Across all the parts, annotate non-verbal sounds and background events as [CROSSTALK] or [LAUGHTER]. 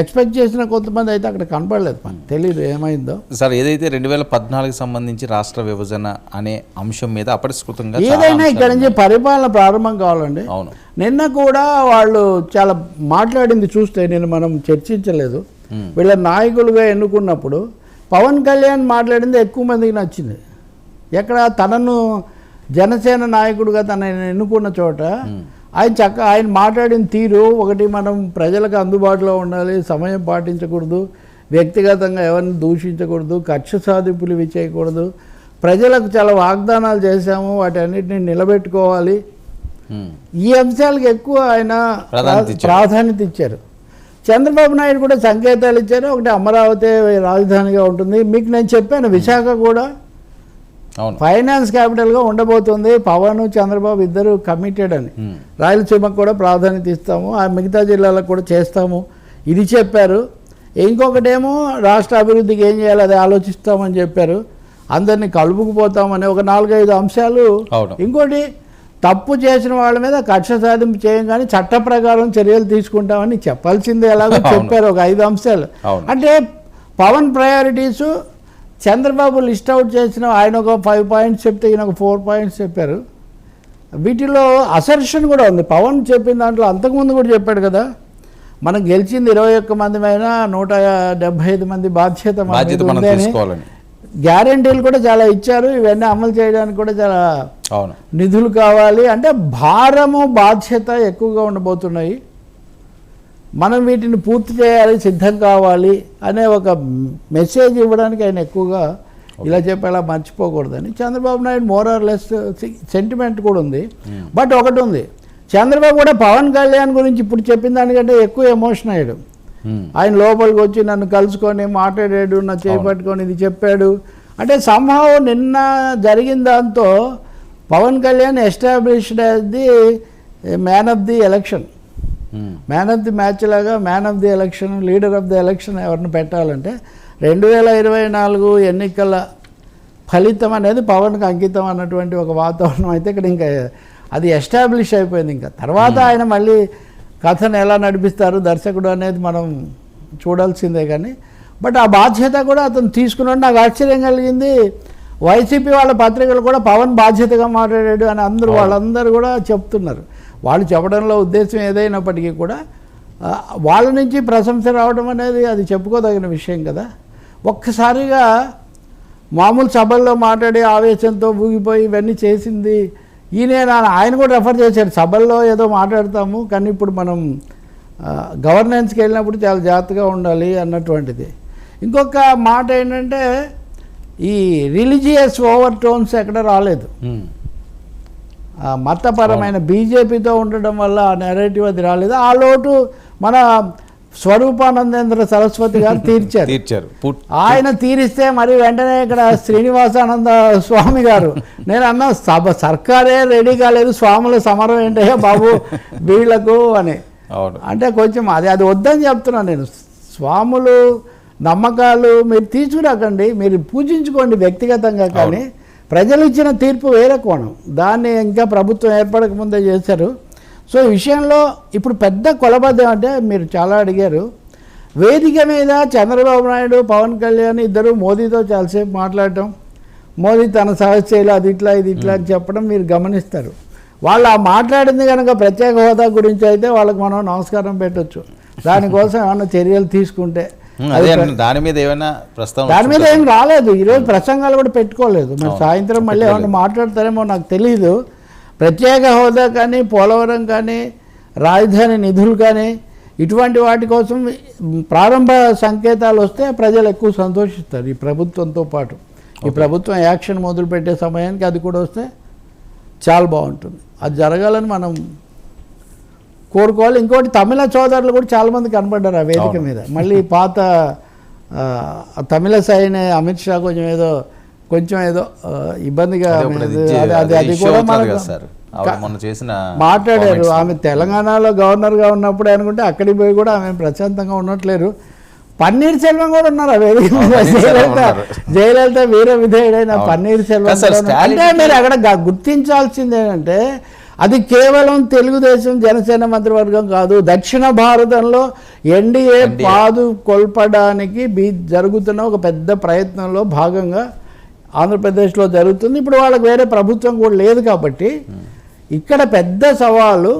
Expect చేసిన కొంతమంది అయితే అక్కడ కనపడలేదు మనకు. తెలియదు ఏమైందో. సార్ ఏదైతే రెండు వేల పద్నాలుగు సంబంధించి రాష్ట్ర విభజన అనే అంశం మీద అపరిష్కృతంగా ఏదైనా ఇక్కడ నుంచి పరిపాలన ప్రారంభం కావాలండి. అవును. నిన్న కూడా వాళ్ళు చాలా మాట్లాడింది చూస్తే నేను మనం చర్చించలేదు. వీళ్ళ నాయకులుగా ఎన్నుకున్నప్పుడు పవన్ కళ్యాణ్ మాట్లాడింది ఎక్కువ మందికి నచ్చింది. ఎక్కడ తనను జనసేన నాయకుడిగా తనని ఎన్నుకున్న చోట ఆయన చక్క ఆయన మాట్లాడిన తీరు ఒకటి మనం ప్రజలకు అందుబాటులో ఉండాలి సమయం పాటించకూడదు వ్యక్తిగతంగా ఎవరిని దూషించకూడదు కక్ష సాధింపులు ఇవి చేయకూడదు ప్రజలకు చాలా వాగ్దానాలు చేశాము వాటి అన్నిటిని నిలబెట్టుకోవాలి. ఈ అంశాలకు ఎక్కువ ఆయన ప్రాధాన్యత ప్రా- ఇచ్చారు. చంద్రబాబు నాయుడు కూడా సంకేతాలు ఇచ్చారు ఒకటి అమరావతి రాజధానిగా ఉంటుంది మీకు నేను చెప్పాను విశాఖ కూడా ఫైనాన్స్ క్యాపిటల్గా ఉండబోతుంది. పవన్ చంద్రబాబు ఇద్దరు కమిటెడ్ అని. ఉమ్. రాయలసీమకు కూడా ప్రాధాన్యత ఇస్తాము. ఆ మిగతా జిల్లాలకు కూడా చేస్తాము. ఇది చెప్పారు. ఇంకొకటేమో రాష్ట్ర అభివృద్ధికి ఏం చేయాలి అది ఆలోచిస్తామని చెప్పారు. అందరినీ కలుపుకుపోతామని ఒక నాలుగైదు అంశాలు. ఇంకోటి తప్పు చేసిన వాళ్ళ మీద కక్ష సాధింపు చేయం కానీ చట్ట ప్రకారం చర్యలు తీసుకుంటామని చెప్పాల్సిందే. ఎలాగో. [LAUGHS] చెప్పారు ఒక ఐదు అంశాలు. అంటే Pawan priorities Chandrababu list out చేసిన ఆయన ఒక ఫైవ్ పాయింట్స్ చెప్తే ఈయన ఒక ఫోర్ పాయింట్స్ చెప్పారు. వీటిలో అసర్షన్ కూడా ఉంది. పవన్ చెప్పిన దాంట్లో అంతకుముందు కూడా చెప్పాడు కదా మనం గెలిచింది ఇరవై ఒక్క మంది అయినా నూట డెబ్బై ఐదు మంది బాధ్యత గ్యారంటీలు కూడా చాలా ఇచ్చారు. ఇవన్నీ అమలు చేయడానికి కూడా చాలా నిధులు కావాలి. అంటే భారము బాధ్యత ఎక్కువగా ఉండబోతున్నాయి. మనం వీటిని పూర్తి చేయాలి సిద్ధం కావాలి అనే ఒక మెసేజ్ ఇవ్వడానికి ఆయన ఎక్కువగా ఇలా చెప్పేలా మర్చిపోకూడదని. Chandrababu Naidu more or less sentiment కూడా ఉంది. బట్ ఒకటి ఉంది. చంద్రబాబు కూడా పవన్ కళ్యాణ్ గురించి ఇప్పుడు చెప్పిన దానికంటే ఎక్కువ ఎమోషన్ అయ్యాడు. ఉమ్. ఆయన లోపలికి వచ్చి నన్ను కలుసుకొని మాట్లాడాడు నా చేయి పట్టుకొని ఇది చెప్పాడు. అంటే సంభవం నిన్న జరిగిన దాంతో Pawan Kalyan established as the man of the election. Man of the match లాగా man of the election leader of the election ఎవరిని పెట్టాలంటే రెండు వేల ఇరవై నాలుగు ఎన్నికల ఫలితం అనేది పవన్కి అంకితం అన్నటువంటి ఒక వాతావరణం అయితే ఇక్కడ ఇంకా అది ఎస్టాబ్లిష్ అయిపోయింది ఇంకా. తర్వాత ఆయన మళ్ళీ కథను ఎలా నడిపిస్తారు దర్శకుడు అనేది మనం చూడాల్సిందే కానీ బట్ ఆ బాధ్యత కూడా అతను తీసుకున్నాడు. నాకు ఆశ్చర్యం కలిగింది వైసీపీ వాళ్ళ పత్రికలు కూడా పవన్ బాధ్యతగా మాట్లాడాడు అని అందరూ వాళ్ళందరూ కూడా చెప్తున్నారు. వాళ్ళు చెప్పడంలో ఉద్దేశం ఏదైనప్పటికీ కూడా వాళ్ళ నుంచి ప్రశంస రావడం అనేది అది చెప్పుకోదగిన విషయం కదా. ఒక్కసారిగా మామూలు సభల్లో మాట్లాడి ఆవేశంతో ఊగిపోయి ఇవన్నీ చేసింది ఈయన ఆయన కూడా రెఫర్ చేశాడు సభల్లో ఏదో మాట్లాడతాము కానీ ఇప్పుడు మనం గవర్నెన్స్కి వెళ్ళినప్పుడు చాలా జాగ్రత్తగా ఉండాలి అన్నటువంటిది. ఇంకొక మాట ఏంటంటే ఈ రిలీజియస్ ఓవర్ టోన్స్ ఎక్కడ రాలేదు. మతపరమైన బీజేపీతో ఉండడం వల్ల ఆ నెరేటివ్ అది రాలేదు. ఆ లోటు మన స్వరూపానందేంద్ర సరస్వతి గారు [LAUGHS] తీర్చారు. తీర్చారు. ఆయన తీరిస్తే మరి వెంటనే ఇక్కడ [LAUGHS] శ్రీనివాసానంద స్వామి గారు నేను అన్న సభ సర్కారే రెడీ కాలేదు స్వాముల సమరం ఏంటయ్యా బాబు వీళ్ళకు అని. అంటే కొంచెం అది అది వద్దని చెప్తున్నాను నేను. స్వాములు నమ్మకాలు మీరు తీసుకురాకండి మీరు పూజించుకోండి వ్యక్తిగతంగా కానీ ప్రజలు ఇచ్చిన తీర్పు వేరే కోణం. దాన్ని ఇంకా ప్రభుత్వం ఏర్పడక ముందే చేశారు. సో ఈ విషయంలో ఇప్పుడు పెద్ద కొలబద్దం అంటే మీరు చాలా అడిగారు. వేదిక మీద చంద్రబాబు నాయుడు పవన్ కళ్యాణ్ ఇద్దరు మోదీతో చాలాసేపు మాట్లాడటం మోదీ తన సహచర్యలు అది ఇట్లా ఇది ఇట్లా అని చెప్పడం మీరు గమనిస్తారు. వాళ్ళు ఆ మాట్లాడింది కనుక ప్రత్యేక హోదా గురించి అయితే వాళ్ళకి మనం నమస్కారం పెట్టొచ్చు. దానికోసం ఏమైనా చర్యలు తీసుకుంటే అదే. దాని మీద ఏమైనా ప్రస్తావన దాని మీద? ఏం రాలేదు. ఈరోజు ప్రసంగాలు కూడా పెట్టుకోలేదు. మరి సాయంత్రం మళ్ళీ ఏమైనా మాట్లాడతారేమో నాకు తెలియదు ప్రత్యేక హోదా కానీ పోలవరం కానీ రాజధాని నిధులు కానీ ఇటువంటి వాటి కోసం ప్రారంభ సంకేతాలు వస్తే ప్రజలు ఎక్కువ సంతోషిస్తారు ఈ ప్రభుత్వంతో పాటు. ఈ ప్రభుత్వం యాక్షన్ మొదలుపెట్టే సమయానికి అది కూడా వస్తే చాలా బాగుంటుంది. అది జరగాలని మనం కోరుకోవాలి ఇంకోటి తమిళ సోదరులు కూడా చాలామంది కనపడ్డారు ఆ వేదిక. మీద మళ్ళీ పాత తమిళ సైన్ అమిత్ షా కొంచెం ఏదో కొంచెం ఏదో ఇబ్బందిగా అదే కూడా మనకు చేసిన మాట్లాడారు. ఆమె తెలంగాణలో గవర్నర్గా ఉన్నప్పుడు అనుకుంటే అక్కడికి పోయి కూడా ఆమె ప్రశాంతంగా ఉండట్లేరు పన్నీర్ సెల్వం కూడా ఉన్నారు ఆ వేదిక జయలలిత. జయలలిత వీర విధేయుడైన. పన్నీర్ సెల్వం. అంటే మీరు అక్కడ గుర్తించాల్సింది ఏంటంటే అది కేవలం తెలుగుదేశం జనసేన మంత్రివర్గం కాదు దక్షిణ భారతంలో ఎన్డీఏ. పాదు కొల్పడానికి బీ జరుగుతున్న ఒక పెద్ద ప్రయత్నంలో భాగంగా ఆంధ్రప్రదేశ్లో జరుగుతుంది ఇప్పుడు వాళ్ళకి వేరే ప్రభుత్వం కూడా లేదు కాబట్టి ఇక్కడ పెద్ద సవాలు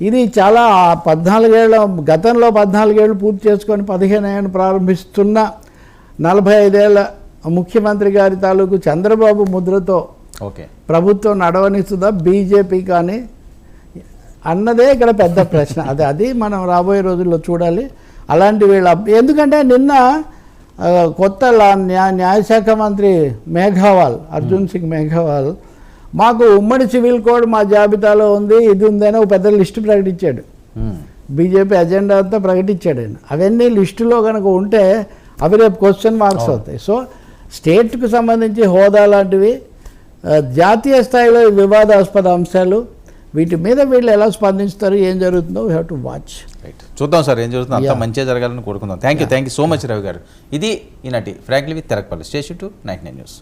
ఇది చాలా ఆ పద్నాలుగేళ్ళ గతంలో పద్నాలుగేళ్ళు పూర్తి చేసుకొని పదిహేను ఏళ్ళు ప్రారంభిస్తున్న నలభై ఐదేళ్ళ ముఖ్యమంత్రి గారి తాలూకు చంద్రబాబు ముద్రతో ఓకే. ప్రభుత్వం నడవనిస్తుందా? బీజేపీ కానీ? అన్నదే ఇక్కడ పెద్ద ప్రశ్న. అది అది మనం రాబోయే రోజుల్లో చూడాలి. అలాంటి వీళ్ళ ఎందుకంటే నిన్న కొత్త న్యాయ న్యాయశాఖ మంత్రి మేఘావాల్ అర్జున్ సింగ్ మేఘావాల్ మాకు ఉమ్మడి సివిల్ కోడ్ మా జాబితాలో ఉంది ఇది ఉందని ఒక పెద్ద లిస్టు ప్రకటించాడు. మ్మ్. బీజేపీ అజెండా అంతా ప్రకటించాడు ఆయన. అవన్నీ లిస్టులో కనుక ఉంటే అవి రేపు క్వశ్చన్ మార్క్స్ అవుతాయి. సో స్టేట్కు సంబంధించి హోదా లాంటివి జాతీయ స్థాయిలో వివాదాస్పద అంశాలు వీటి మీద వీళ్ళు ఎలా స్పందిస్తారు ఏం జరుగుతుందో we have to watch right చూద్దాం సార్ ఏం జరుగుతుందో అంతా. మంచిగా జరగాలని కోరుకుందాం. Thank you thank you so much Ravi garu. ఇది ఈనాటి frankly with Terakapalli. Station tonight nine news.